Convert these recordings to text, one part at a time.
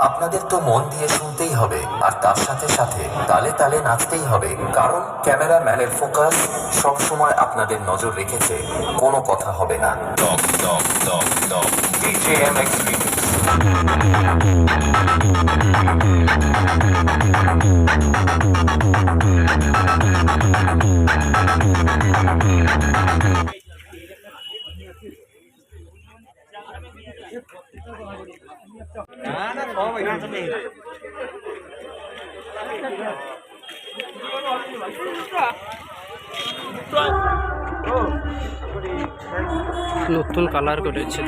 আপনাদের তো মন দিয়ে শুনতেই হবে আর তার সাথে সাথে তালে তালে নাচতেই হবে কারণ ক্যামেরাম্যানের ফোকাস সব সময় আপনাদের নজর রেখেছে কোনো কথা হবে না ডক ডক ডক ডগ নতুন কালার করেছে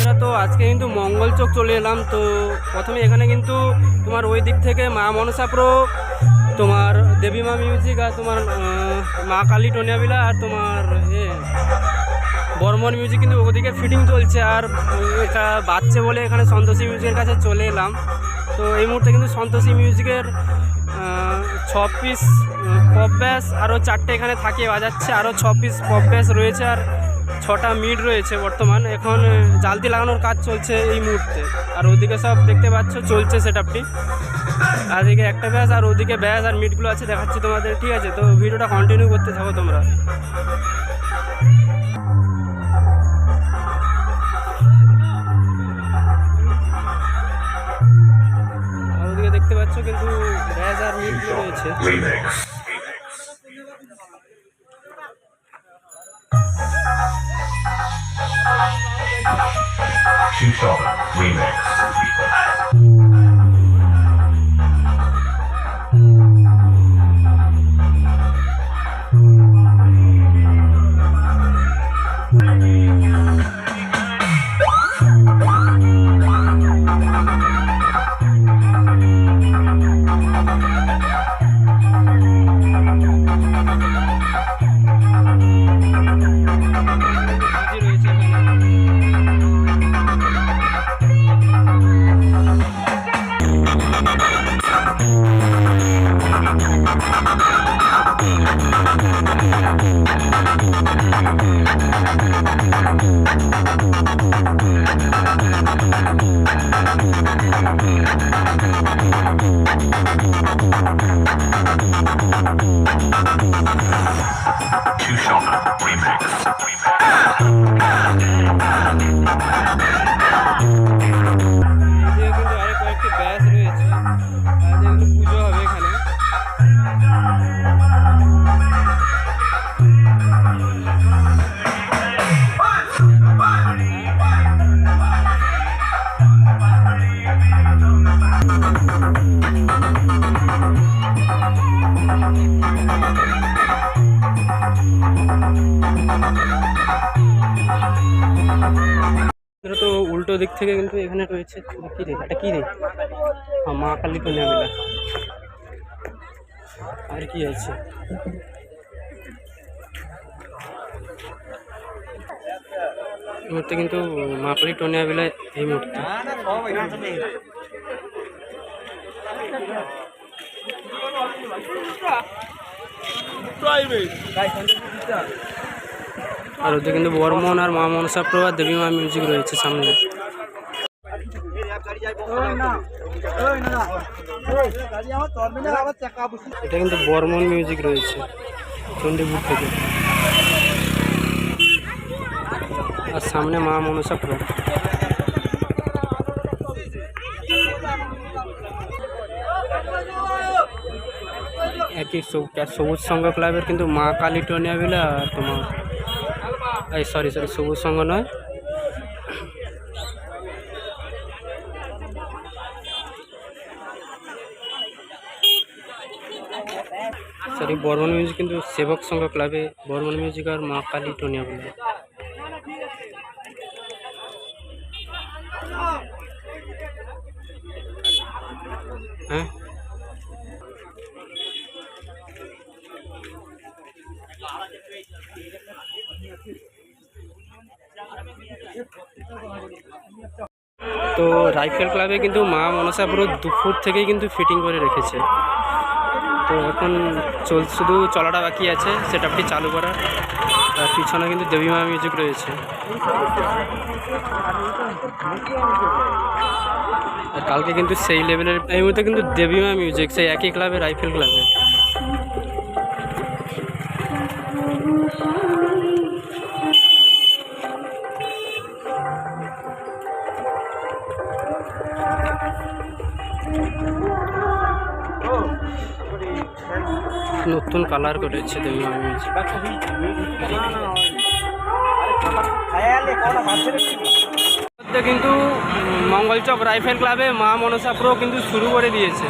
এটা তো আজকে কিন্তু মঙ্গল চোখ চলে এলাম, তো প্রথমে এখানে কিন্তু তোমার ওই দিক থেকে মা মনসা প্রো, তোমার দেবী মা মিউজিক আর তোমার মা কালী টোনিয়াবিলা আর তোমার বর্মন মিউজিক কিন্তু ওদিকে ফিটিং চলছে আর এটা বাচ্চা বলে এখানে সন্তোষী মিউজিকের কাছে চলে এলাম। তো এই মুহূর্তে কিন্তু সন্তোষী মিউজিকের ছ পিস পপ ব্যাস আরও চারটে এখানে থাকে, বাজাচ্ছে। আরও ছ পিস পপ ব্যাস রয়েছে আর ছটা মিড রয়েছে বর্তমান। এখন জালতি লাগানোর কাজ চলছে এই মুহূর্তে। আর ওদিকে সব দেখতে পাচ্ছ, চলছে সেট আপটি এদিকে একটা ব্যাস আর ওদিকে ব্যাস আর মিটগুলো আছে, দেখাচ্ছি তোমাদের। ঠিক আছে? তো ভিডিওটা কন্টিনিউ করতে থাকো তোমরা। দেখতে পাচ্ছ কিন্তু আর রয়েছে। Remix. no. Shoeshop Remix এদিকে এটা তো উল্টো দিক থেকে কিন্তু এখানে রয়েছে। কি রে? এটা কি রে? আহ, মা কালী কন্যা মেলা। আর কি আছে? এই মুহূর্তে কিন্তু মা কালী টনিয়া বেলায় এই মুহূর্তে। আর ওদিকে কিন্তু বর্মন আর মা মনসা প্রো আর দেবী মা মিউজিক রয়েছে সামনে। এটা কিন্তু বর্মন মিউজিক রয়েছে, চণ্ডীপুর থেকে। আর সামনে মা মনসা প্রো একই সবুজ সংঘ ক্লাবের কিন্তু মা কালী টনিয়া বিলা তোমার এই সরি সরি সবুজ সংঘ নয় সরি বর্মন মিউজিক কিন্তু সেবক সংঘ ক্লাবে বর্মন মিউজিক আর মা কালী টনিয়া বলে। হ্যাঁ? তো রাইফেল ক্লাবে কিন্তু মা মনসা পুরো দুপুর থেকেই কিন্তু ফিটিং করে রেখেছে। তো এখন চল শুধু চলাটা বাকি আছে সেট আপটি চালু করার। আর পিছনে কিন্তু দেবীমা মিউজিক রয়েছে। আর কালকে কিন্তু সেই লেভেলের এই মুহূর্তে কিন্তু দেবীমা মিউজিক সেই একই ক্লাবে রাইফেল ক্লাবে। নতুন কালার করেছে তুমি কিন্তু মঙ্গলচক রাইফেল ক্লাবে মা মনসা প্রো কিন্তু শুরু করে দিয়েছে।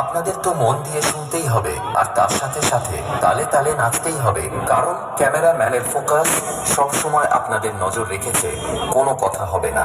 আপনাদের তো মন দিয়ে শুনতেই হবে আর তার সাথে সাথে তালে তালে নাচতেই হবে কারণ ক্যামেরাম্যানের ফোকাস সব সময় আপনাদের নজর রেখেছে কোনো কথা হবে না